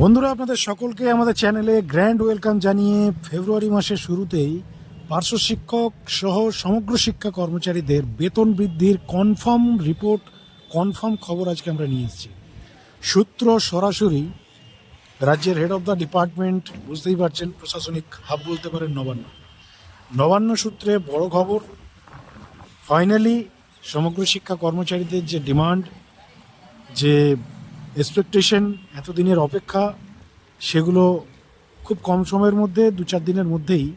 বন্ধুরা, আপনাদের সকলকে আমাদের চ্যানেলে গ্র্যান্ড ওয়েলকাম জানিয়ে ফেব্রুয়ারি মাসের শুরুতেই পার্শ্ব শিক্ষক সহ সমগ্র শিক্ষা কর্মচারীদের বেতন বৃদ্ধির কনফার্ম রিপোর্ট, কনফার্ম খবর আজকে আমরা নিয়ে এসেছি। সূত্র সরাসরি রাজ্যের হেড অফ দ্য ডিপার্টমেন্ট বুঝতেই পারছেন, প্রশাসনিক হাব বলতে পারেন নবান্ন। নবান্ন সূত্রে বড় খবর ফাইনালি সমগ্র শিক্ষা কর্মচারীদের যে ডিমান্ড যে এক্সপেকটেশন এতদিনের অপেক্ষা, সেগুলো খুব কম সময়ের মধ্যে, দু চার দিনের মধ্যেই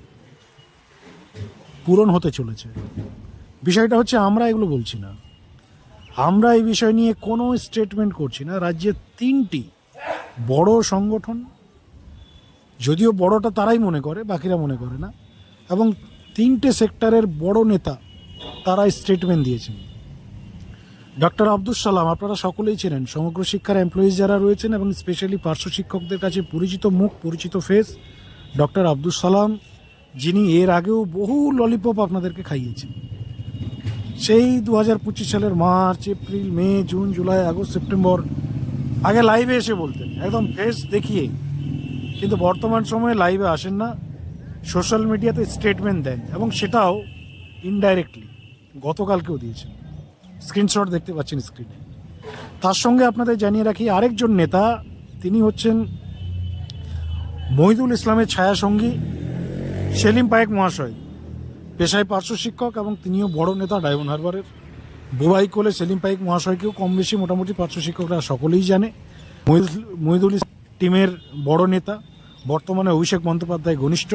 পূরণ হতে চলেছে। বিষয়টা হচ্ছে, আমরা এগুলো বলছি না। আমরা এই বিষয় নিয়ে কোনো স্টেটমেন্ট করছি না। রাজ্যের তিনটি বড় সংগঠন, যদিও বড়টা তারাই মনে করে, বাকিরা মনে করে না, এবং তিনটে সেক্টরের বড় নেতা তারা স্টেটমেন্ট দিয়েছেন। ডক্টর আব্দুল সালাম, আপনারা সকলেই ছিলেন সমগ্র শিক্ষার এমপ্লয়িজ যারা রয়েছেন এবং স্পেশালি পার্শ্ব শিক্ষকদের কাছে পরিচিত মুখ, পরিচিত ফেস ডক্টর আব্দুল সালাম, যিনি এর আগেও বহু ললিপপ আপনাদেরকে খাইয়েছেন। সেই দু হাজার পঁচিশ সালের March, April, May, June, July, August, September, আগে লাইভে এসে বলতেন, একদম ফেস দেখিয়ে। কিন্তু বর্তমান সময়ে লাইভে আসেন না সোশ্যাল মিডিয়াতে স্টেটমেন্ট দেন এবং সেটাও ইনডাইরেক্টলি গতকালকেও দিয়েছেন। স্ক্রিনশট দেখতে পাচ্ছেন স্ক্রিনে তার সঙ্গে আপনাদের জানিয়ে রাখি, আরেকজন নেতা, তিনি হচ্ছেন মহিদুল ইসলামের ছায়াসঙ্গী সেলিম পায়েক মহাশয়। পেশায় পার্শ্ব শিক্ষক এবং তিনিও বড় নেতা ডায়মন্ড হারবারের। বুবাই কোলে সেলিম পাইক মহাশয়কেও কম বেশি মোটামুটি পার্শ্ব শিক্ষকরা সকলেই জানে। মহিদুল টিমের বড় নেতা, বর্তমানে অভিষেক বন্দ্যোপাধ্যায় ঘনিষ্ঠ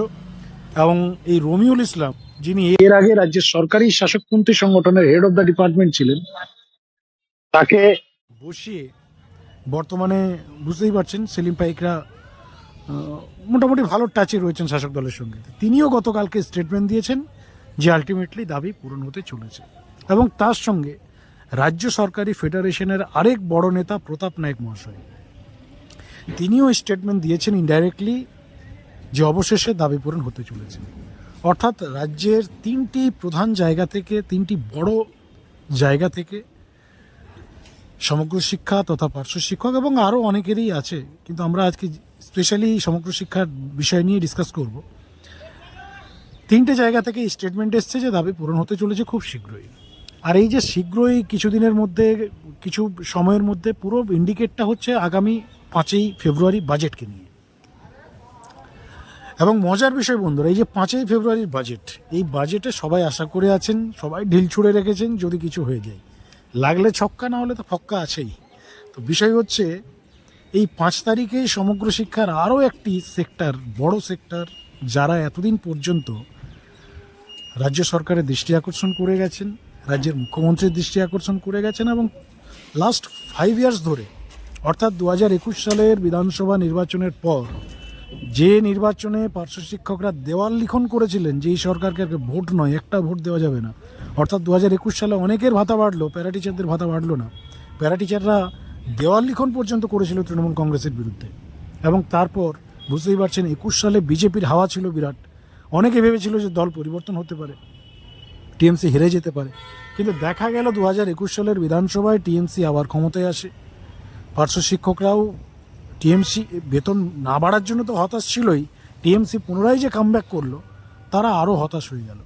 এবং এই রমিউল ইসলাম যিনি এর আগে রাজ্যের সরকারি শাসকপন্থী সংগঠনের হেড অফ দ্য ডিপার্টমেন্ট ছিলেন, তাকে বসিয়ে বর্তমানে বুঝতেই পারছেন সেলিম পাইকরা মোটামুটি ভালো টাচে রয়েছেন শাসক দলের সঙ্গে। তিনিও গতকালকে স্টেটমেন্ট দিয়েছেন যে আলটিমেটলি দাবি পূরণ হতে চলেছে। এবং তার সঙ্গে রাজ্য সরকারি ফেডারেশনের আরেক বড় নেতা প্রতাপ নায়ক মহাশয়। তিনিও স্টেটমেন্ট দিয়েছেন ইনডাইরেক্টলি যে অবশেষে দাবি পূরণ হতে চলেছে। অর্থাৎ রাজ্যের তিনটি প্রধান জায়গা থেকে, তিনটি বড় জায়গা থেকে সমগ্র শিক্ষা তথা পার্শ্ব শিক্ষক এবং আরও অনেকেরই আছে, কিন্তু আমরা আজকে স্পেশালি সমগ্র শিক্ষার বিষয় নিয়ে ডিসকাস করব। তিনটে জায়গা থেকে স্টেটমেন্ট এসছে যে দাবি পূরণ হতে চলেছে খুব শীঘ্রই। আর এই যে শীঘ্রই কিছুদিনের মধ্যে, কিছু সময়ের মধ্যে পুরো ইন্ডিকেটটা হচ্ছে আগামী পাঁচই ফেব্রুয়ারি বাজেটকে নিয়ে। এবং মজার বিষয় বন্ধুরা, এই যে পাঁচই ফেব্রুয়ারির বাজেট এই বাজেটে সবাই আশা করে আছেন, সবাই ঢিল ছুঁড়ে রেখেছেন যদি কিছু হয়ে যায়। লাগলে ছক্কা, না হলে তো ফক্কা আছেই। তো বিষয় হচ্ছে, এই পাঁচ তারিখে সমগ্র শিক্ষার আরও একটি সেক্টর বড় সেক্টর যারা এতদিন পর্যন্ত রাজ্য সরকারের দৃষ্টি আকর্ষণ করে গেছেন, রাজ্যের মুখ্যমন্ত্রীর দৃষ্টি আকর্ষণ করে গেছেন এবং লাস্ট ফাইভ ইয়ার্স ধরে, অর্থাৎ দু হাজার একুশ সালের বিধানসভা নির্বাচনের পর যে নির্বাচনে পার্শ্ব শিক্ষকরা দেওয়াল লিখন করেছিলেন যে এই সরকারকে ভোট নয়, একটা ভোট দেওয়া যাবে না। অর্থাৎ দু হাজার একুশ সালে অনেকের ভাতা বাড়লো প্যারা টিচারদের ভাতা বাড়লো না। প্যারা টিচাররা দেওয়াল লিখন পর্যন্ত করেছিল তৃণমূল কংগ্রেসের বিরুদ্ধে। এবং তারপর বুঝতেই পারছেন, একুশ সালে বিজেপির হাওয়া ছিল বিরাট। অনেকে ভেবেছিল যে দল পরিবর্তন হতে পারে, টিএমসি হেরে যেতে পারে। কিন্তু দেখা গেল দু হাজার একুশ সালের বিধানসভায় টিএমসি আবার ক্ষমতায় আসে। পার্শ্ব শিক্ষকরাও টিএমসি বেতন না বাড়ার জন্য তো হতাশ ছিলই, টিএমসি পুনরায় যে কামব্যাক করল, তারা আরও হতাশ হয়ে গেল।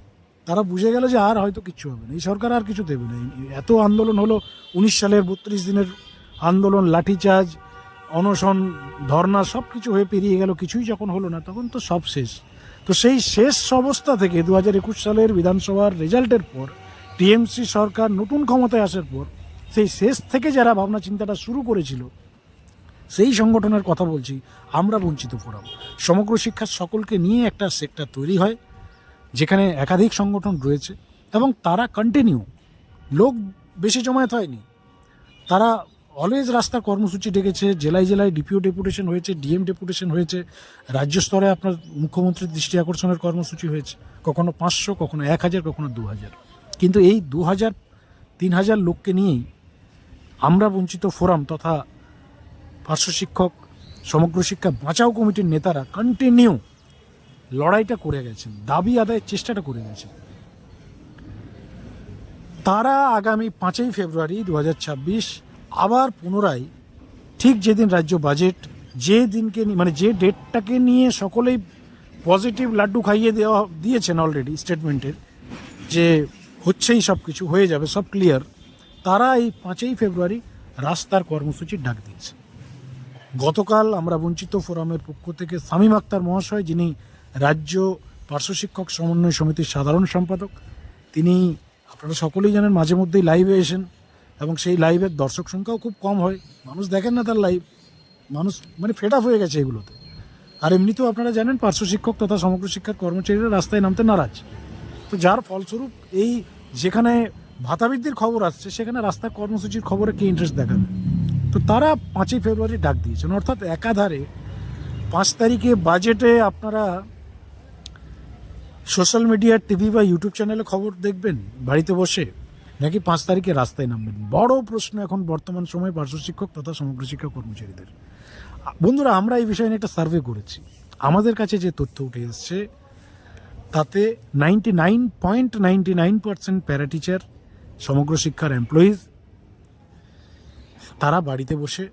তারা বুঝে গেল যে আর হয়তো কিচ্ছু হবে না। এই সরকার আর কিছু দেবে না। এত আন্দোলন হলো উনিশ সালের বত্রিশ দিনের আন্দোলন, লাঠিচার্জ, অনশন, ধর্না সব কিছু হয়ে পেরিয়ে গেল। কিছুই যখন হলো না, তখন তো সব শেষ। তো সেই শেষ অবস্থা থেকে দু হাজার একুশ সালের বিধানসভার রেজাল্টের পর, টিএমসি সরকার নতুন ক্ষমতায় আসার পর, সেই শেষ থেকে যারা ভাবনা চিন্তাটা শুরু করেছিল সেই সংগঠনের কথা বলছি, আমরা বঞ্চিত ফোরাম। সমগ্র শিক্ষার সকলকে নিয়ে একটা সেক্টর তৈরি হয়, যেখানে একাধিক সংগঠন রয়েছে এবং তারা কন্টিনিউ লোক বেশি জমায়েত হয়নি। তারা অলওয়েজ রাস্তা কর্মসূচি ডেকেছে, জেলায় জেলায় ডিপিও ডেপুটেশন হয়েছে ডিএম ডেপুটেশন হয়েছে, রাজ্য স্তরে আপনার মুখ্যমন্ত্রীর দৃষ্টি আকর্ষণের কর্মসূচি হয়েছে, কখনো পাঁচশো, কখনো এক হাজার, কখনো দু হাজার। কিন্তু এই দু হাজার, তিন হাজার লোককে নিয়েই আমরা বঞ্চিত ফোরাম তথা পার্শ্ব শিক্ষক, সমগ্র শিক্ষা বাঁচাও কমিটির নেতারা কন্টিনিউ লড়াইটা করে গেছেন, দাবি আদায়ের চেষ্টাটা করে গেছেন। তারা আগামী পাঁচই ফেব্রুয়ারি দু হাজার ছাব্বিশ আবার পুনরায় ঠিক যেদিন রাজ্য বাজেট যে দিনকে মানে যে ডেটটাকে নিয়ে সকলেই পজিটিভ লাড্ডু খাইয়ে দেওয়া, দিয়েছেন অলরেডি স্টেটমেন্টের যে হচ্ছেই সব কিছু হয়ে যাবে, সব ক্লিয়ার তারা এই পাঁচই ফেব্রুয়ারি রাস্তার কর্মসূচির ডাক দিয়েছে। গতকাল আমরা বঞ্চিত ফোরামের পক্ষ থেকে সামিম আক্তার মহাশয়, যিনি রাজ্য পার্শ্ব শিক্ষক সমন্বয় সমিতির সাধারণ সম্পাদক, তিনি আপনারা সকলেই জানেন মাঝে মধ্যেই লাইভে এসেন এবং সেই লাইভের দর্শক সংখ্যাও খুব কম হয়। মানুষ দেখেন না তার লাইভ মানুষ মানে ফেড আপ হয়ে গেছে এগুলোতে। আর এমনিতেও আপনারা জানেন পার্শ্ব শিক্ষক তথা সমগ্র শিক্ষার কর্মচারীরা রাস্তায় নামতে নারাজ। তো যার ফলস্বরূপ এই যেখানে ভাতাবৃদ্ধির খবর আসছে, সেখানে রাস্তার কর্মসূচির খবরে কে ইন্টারেস্ট দেখাবে? তো তারা পাঁচই ফেব্রুয়ারি ডাক দিয়েছেন। অর্থাৎ একাধারে পাঁচ তারিখে বাজেটে আপনারা সোশ্যাল মিডিয়ার টিভি বা ইউটিউব চ্যানেলে খবর দেখবেন বাড়িতে বসে, নাকি পাঁচ তারিখে রাস্তায় নামবেন? বড় প্রশ্ন এখন বর্তমান সময়ে পার্শ্ব শিক্ষক তথা সমগ্র শিক্ষা কর্মচারীদের। বন্ধুরা, আমরা এই বিষয়ে নিয়ে একটা সার্ভে করেছি। আমাদের কাছে যে তথ্য উঠে এসছে, তাতে ninety nine point ninety nine percent para teacher সমগ্র শিক্ষার এমপ্লয়িজ তারা বাড়িতে বসে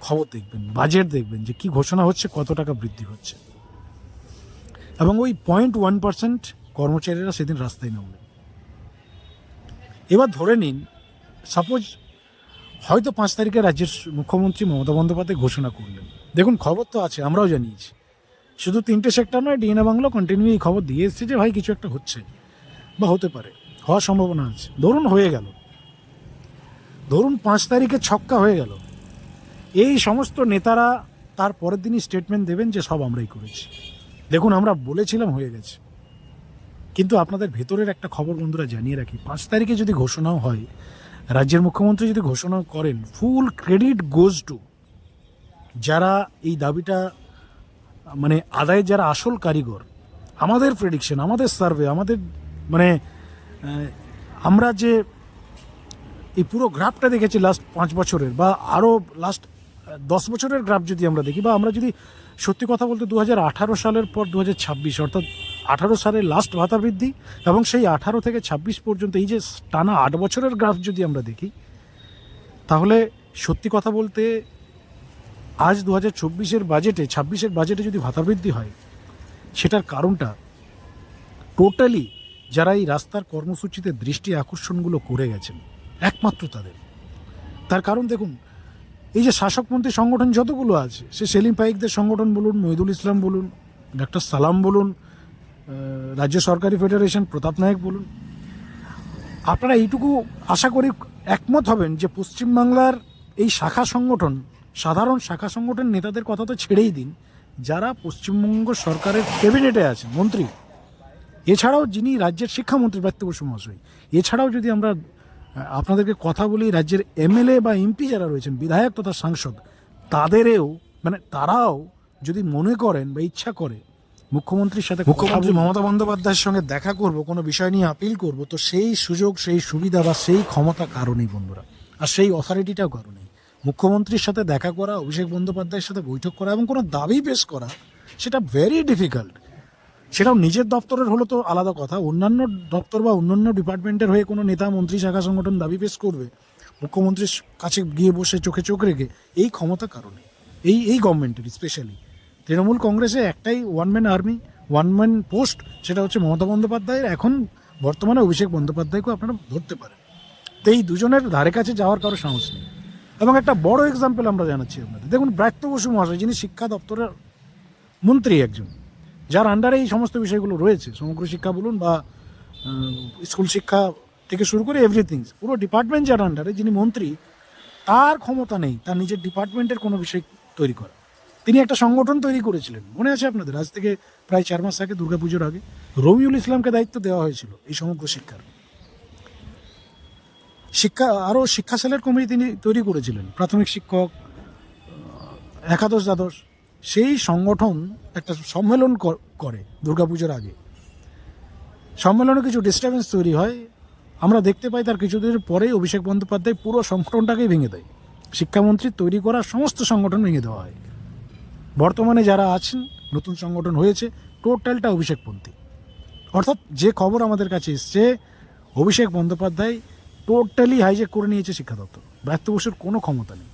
খবর দেখবেন, বাজেট দেখবেন যে কি ঘোষণা হচ্ছে, কত টাকা বৃদ্ধি হচ্ছে। এবং ওই পয়েন্ট ওয়ান পার্সেন্ট কর্মচারীরা সেদিন রাস্তায় নামবেন এবার ধরে নিন সাপোজ হয়তো পাঁচ তারিখে রাজ্যের মুখ্যমন্ত্রী মমতা বন্দ্যোপাধ্যায় ঘোষণা করলেন। দেখুন, খবর তো আছে, আমরাও জানিয়েছি। শুধু তিনটে সেক্টর নয়, ডিএনএ বাংলা কন্টিনিউ এই খবর দিয়ে এসছে যে, ভাই, কিছু একটা হচ্ছে বা হতে পারে, হওয়ার সম্ভাবনা আছে। ধরুন, হয়ে গেল। ধরুন পাঁচ তারিখে ছক্কা হয়ে গেল। এই সমস্ত নেতারা তার পরের দিনই স্টেটমেন্ট দেবেন যে সব আমরাই করেছি। দেখুন, আমরা বলেছিলাম হয়ে গেছে। কিন্তু আপনাদের ভেতরের একটা খবর বন্ধুরা জানিয়ে রাখি, পাঁচ তারিখে যদি ঘোষণাও হয়, রাজ্যের মুখ্যমন্ত্রী যদি ঘোষণা করেন ফুল ক্রেডিট গোজ টু যারা এই দাবিটা মানে আদায়ের যারা আসল কারিগর, আমাদের প্রেডিকশন আমাদের সার্ভে আমাদের মানে আমরা যে এই পুরো গ্রাফটা দেখেছি লাস্ট পাঁচ বছরের বা আরও লাস্ট দশ বছরের গ্রাফ যদি আমরা দেখি বা আমরা যদি সত্যি কথা বলতে দু আঠারো সালের পর দু অর্থাৎ আঠারো সালের লাস্ট ভাতা বৃদ্ধি এবং সেই আঠারো থেকে ছাব্বিশ পর্যন্ত এই যে টানা আট বছরের গ্রাফ যদি আমরা দেখি, তাহলে সত্যি কথা বলতে আজ দু হাজার চব্বিশের বাজেটে ছাব্বিশের বাজেটে যদি ভাতা বৃদ্ধি হয়, সেটার কারণটা টোটালি যারা এই রাস্তার কর্মসূচিতে দৃষ্টি আকর্ষণগুলো করে গেছেন একমাত্র তাদের। তার কারণ দেখুন, এই যে শাসকপন্থী সংগঠন যতগুলো আছে, সে সেলিম পাইকদের সংগঠন বলুন, মহিদুল ইসলাম বলুন, ডাক্তার সালাম বলুন রাজ্য সরকারি ফেডারেশন প্রতাপ নায়ক বলুন, আপনারা এইটুকু আশা করি একমত হবেন যে পশ্চিমবাংলার এই শাখা সংগঠন, সাধারণ শাখা সংগঠন নেতাদের কথা তো ছেড়েই দিন, যারা পশ্চিমবঙ্গ সরকারের ক্যাবিনেটে আছেন মন্ত্রী। এছাড়াও যিনি রাজ্যের শিক্ষামন্ত্রী বসু মহাশয়, এছাড়াও যদি আমরা আপনাদেরকে কথা বলি রাজ্যের এমএলএ বা এমপি যারা রয়েছেন বিধায়ক তথা সাংসদ তাদেরও মানে তারাও যদি মনে করেন বা ইচ্ছা করে মুখ্যমন্ত্রীর সাথে মুখ্যমন্ত্রী মমতা বন্দ্যোপাধ্যায়ের সঙ্গে দেখা করব কোনো বিষয় নিয়ে আপিল করব তো সেই সুযোগ সেই সুবিধা বা সেই ক্ষমতা কারণেই বন্ধুরা। আর সেই অথরিটিটাও কারণেই মুখ্যমন্ত্রীর সাথে দেখা করা অভিষেক বন্দ্যোপাধ্যায়ের সাথে বৈঠক করা এবং কোনো দাবি পেশ করা সেটা ভেরি ডিফিকাল্ট সেটাও নিজের দপ্তরের হলো তো আলাদা কথা। অন্যান্য দপ্তর বা অন্যান্য ডিপার্টমেন্টের হয়ে কোনো নেতা, মন্ত্রী, শাখা সংগঠন দাবি পেশ করবে। মুখ্যমন্ত্রীর কাছে গিয়ে বসে চোখে চোখ রেখে এই ক্ষমতা কারণে এই এই গভর্নমেন্টের স্পেশালি তৃণমূল কংগ্রেসে একটাই one man army one man post সেটা হচ্ছে মমতা বন্দ্যোপাধ্যায়ের। এখন বর্তমানে অভিষেক বন্দ্যোপাধ্যায়কেও আপনারা ধরতে পারেন। তো এই দুজনের ধারে কাছে যাওয়ার কারও সাহস নেই। এবং একটা বড় এক্সাম্পল আমরা জানাচ্ছি আপনাদের। দেখুন, ব্রাত্য বসু মহাশয়, যিনি শিক্ষা দপ্তরের মন্ত্রী একজন যার আন্ডারে এই সমস্ত বিষয়গুলো রয়েছে, সমগ্র শিক্ষা বলুন বা স্কুল শিক্ষা থেকে শুরু করে এভরিথিং পুরো ডিপার্টমেন্ট যার আন্ডারে যিনি মন্ত্রী, তার ক্ষমতা নেই, তার নিজের ডিপার্টমেন্টের কোনো বিষয় তৈরি করা। তিনি একটা সংগঠন তৈরি করেছিলেন, মনে আছে আপনাদের? আজ থেকে প্রায় চার মাস আগে, দুর্গাপুজোর আগে, রবিউল ইসলামকে দায়িত্ব দেওয়া হয়েছিল এই সমগ্র শিক্ষার। শিক্ষা, আরও শিক্ষা সেলের কমিটি তিনি তৈরি করেছিলেন, প্রাথমিক শিক্ষক একাদশ দ্বাদশ সেই সংগঠন একটা সম্মেলন করে দুর্গাপুজোর আগে। সম্মেলনে কিছু ডিস্টারবেন্স তৈরি হয়। আমরা দেখতে পাই তার কিছুদিন পরেই অভিষেক বন্দ্যোপাধ্যায় পুরো সংগঠনটাকেই ভেঙে দেয়। শিক্ষামন্ত্রী তৈরি করা সমস্ত সংগঠন ভেঙে দেওয়া হয়। বর্তমানে যারা আছেন, নতুন সংগঠন হয়েছে, টোটালটা অভিষেকপন্থী। অর্থাৎ যে খবর আমাদের কাছে এসছে, অভিষেক বন্দ্যোপাধ্যায় টোটালি হাইজেক করে নিয়েছে শিক্ষা দপ্তর। ব্যর্থ বসুর কোনো ক্ষমতা নেই।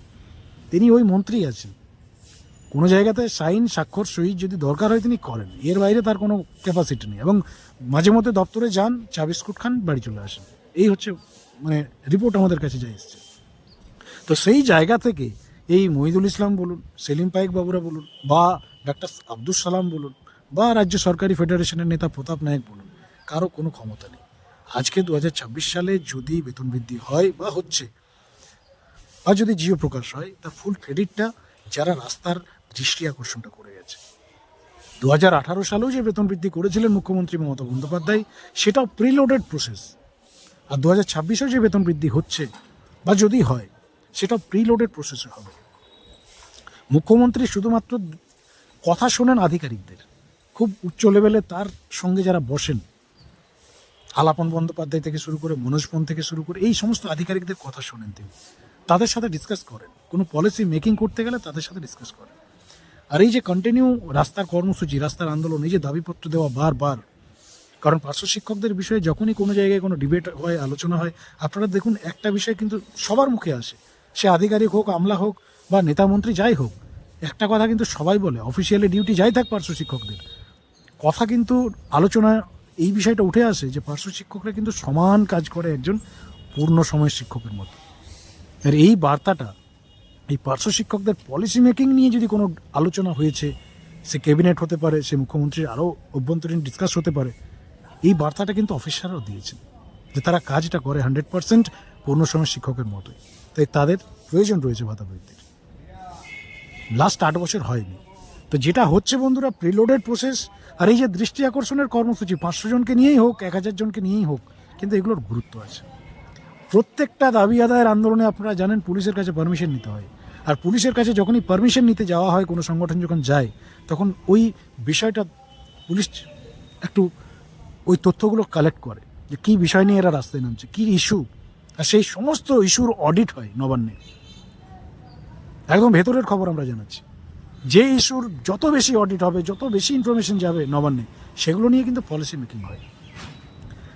তিনি ওই মন্ত্রী আছেন। কোনো জায়গাতে সাইন, স্বাক্ষর, সই যদি দরকার হয় তিনি করেন। এর বাইরে তার কোনো ক্যাপাসিটি নেই। এবং মাঝে মধ্যে দপ্তরে যান, চা বিস্কুট খান, বাড়ি চলে আসেন। এই হচ্ছে মানে রিপোর্ট আমাদের কাছে যা এসছে। তো সেই জায়গা থেকে এই মহিদুল ইসলাম বলুন, সেলিম পাইক বাবুরা বলুন, বা ডাক্তার আব্দুল সালাম বলুন, বা রাজ্য সরকারি ফেডারেশনের নেতা প্রতাপ নায়ক বলুন, কারও কোনো ক্ষমতা নেই। আজকে দু হাজার ছাব্বিশ সালে যদি বেতন বৃদ্ধি হয় বা হচ্ছে, বা যদি জিও প্রকাশ হয় তার ফুল ক্রেডিটটা যারা রাস্তার দৃষ্টি আকর্ষণটা করে গেছে। দু হাজার আঠারো সালেও যে বেতন বৃদ্ধি করেছিলেন মুখ্যমন্ত্রী মমতা বন্দ্যোপাধ্যায়, সেটাও প্রিলোডেড প্রসেস আর দু হাজার ছাব্বিশেও যে বেতন বৃদ্ধি হচ্ছে, বা যদি হয়, সেটাও প্রিলোডেড প্রসেসে হবে। মুখ্যমন্ত্রী শুধুমাত্র কথা শোনেন আধিকারিকদের। খুব উচ্চ লেভেলে তার সঙ্গে যারা বসেন, আলাপন বন্দ্যোপাধ্যায় থেকে শুরু করে মনোজ পন থেকে শুরু করে এই সমস্ত আধিকারিকদের কথা শোনেন তিনি। তাদের সাথে ডিসকাস করেন। কোনো পলিসি মেকিং করতে গেলে তাদের সাথে ডিসকাস করেন। আর এই যে কন্টিনিউ রাস্তার কর্মসূচি, রাস্তার আন্দোলন, এই যে দাবিপত্র দেওয়া বারবার, কারণ পার্শ্ব শিক্ষকদের বিষয়ে যখনই কোনো জায়গায় কোনো ডিবেট হয়, আলোচনা হয়, আপনারা দেখুন একটা বিষয় কিন্তু সবার মুখে আসে। সে আধিকারিক হোক, আমলা হোক বা নেতা মন্ত্রী যাই হোক, একটা কথা কিন্তু সবাই বলে অফিসিয়ালি ডিউটি যাই থাক পার্শ্ব শিক্ষকদের। কথা কিন্তু আলোচনা এই বিষয়টা উঠে আসে যে পার্শ্ব শিক্ষকরা কিন্তু সমান কাজ করে একজন পূর্ণ সময় শিক্ষকের মতো। আর এই বার্তাটা এই পার্শ্ব শিক্ষকদের পলিসি মেকিং নিয়ে যদি কোনো আলোচনা হয়েছে, সে ক্যাবিনেট হতে পারে, সে মুখ্যমন্ত্রীর আরও অভ্যন্তরীণ ডিসকাস হতে পারে, এই বার্তাটা কিন্তু অফিসাররাও দিয়েছেন যে তারা কাজটা করে হান্ড্রেড পার্সেন্ট পূর্ণ সময় শিক্ষকের মতোই। তাই তাদের প্রয়োজন রয়েছে ভাতা বৃদ্ধির লাস্ট আট বছর হয়নি। তো যেটা হচ্ছে বন্ধুরা প্রিলোডেড প্রসেস আর এই যে দৃষ্টি আকর্ষণের কর্মসূচি, পাঁচশো জনকে নিয়েই হোক, এক হাজার জনকে নিয়েই হোক, কিন্তু এগুলোর গুরুত্ব আছে। প্রত্যেকটা দাবি আদায়ের আন্দোলনে আপনারা জানেন, পুলিশের কাছে পারমিশন নিতে হয়। আর পুলিশের কাছে যখনই পারমিশন নিতে যাওয়া হয়, কোনো সংগঠন যখন যায়, তখন ওই বিষয়টা পুলিশ একটু ওই তথ্যগুলো কালেক্ট করে যে কী বিষয় নিয়ে এরা রাস্তায় নামছে, কী ইস্যু আর সেই সমস্ত ইস্যুর অডিট হয় নবান্নে। একদম ভেতরের খবর আমরা জানাচ্ছি। যে ইস্যুর যত বেশি অডিট হবে, যত বেশি ইনফরমেশন যাবে নবান্নে, সেগুলো নিয়ে কিন্তু পলিসি মেকিং হয়।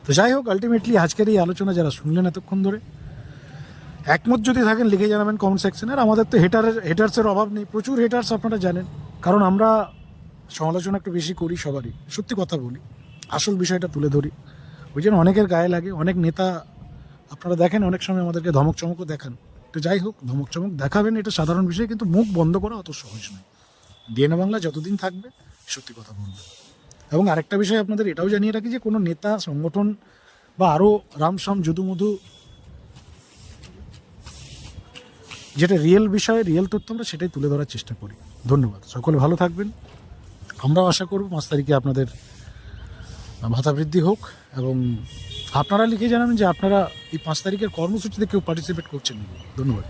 তো যাই হোক আলটিমেটলি আজকের এই আলোচনা যারা শুনলেন এতক্ষণ ধরে একমত যদি থাকেন, লিখে জানাবেন কমেন্ট সেকশনে আর আমাদের তো হেটারের হেটার্সের অভাব নেই। প্রচুর হেটার্স আপনারা জানেন। কারণ আমরা সমালোচনা একটু বেশি করি সবারই। সত্যি কথা বলি। আসল বিষয়টা তুলে ধরি। ওই জন্য অনেকের গায়ে লাগে, অনেক নেতা আপনারা দেখেন, অনেক সময় আমাদেরকে ধমক চমকও দেখান। তো যাই হোক ধমক চমক দেখাবেন, এটা সাধারণ বিষয়, কিন্তু মুখ বন্ধ করা অত সহজ নয়। ডিএনএ বাংলা যতদিন থাকবে, সত্যি কথা বলবে। এবং আরেকটা বিষয় আপনাদের এটাও জানিয়ে রাখি যে, কোনো নেতা, সংগঠন বা আরও রামসাম যদুমধু যেটা রিয়েল বিষয় রিয়েল তথ্য আমরা সেটাই তুলে ধরার চেষ্টা করি। ধন্যবাদ। সকলে ভালো থাকবেন। আমরাও আশা করব পাঁচ তারিখে আপনাদের ভাতা বৃদ্ধি হোক এবং আপনারা লিখে জানাবেন যে আপনারা এই পাঁচ তারিখের কর্মসূচিতে কেউ পার্টিসিপেট করছেন ধন্যবাদ।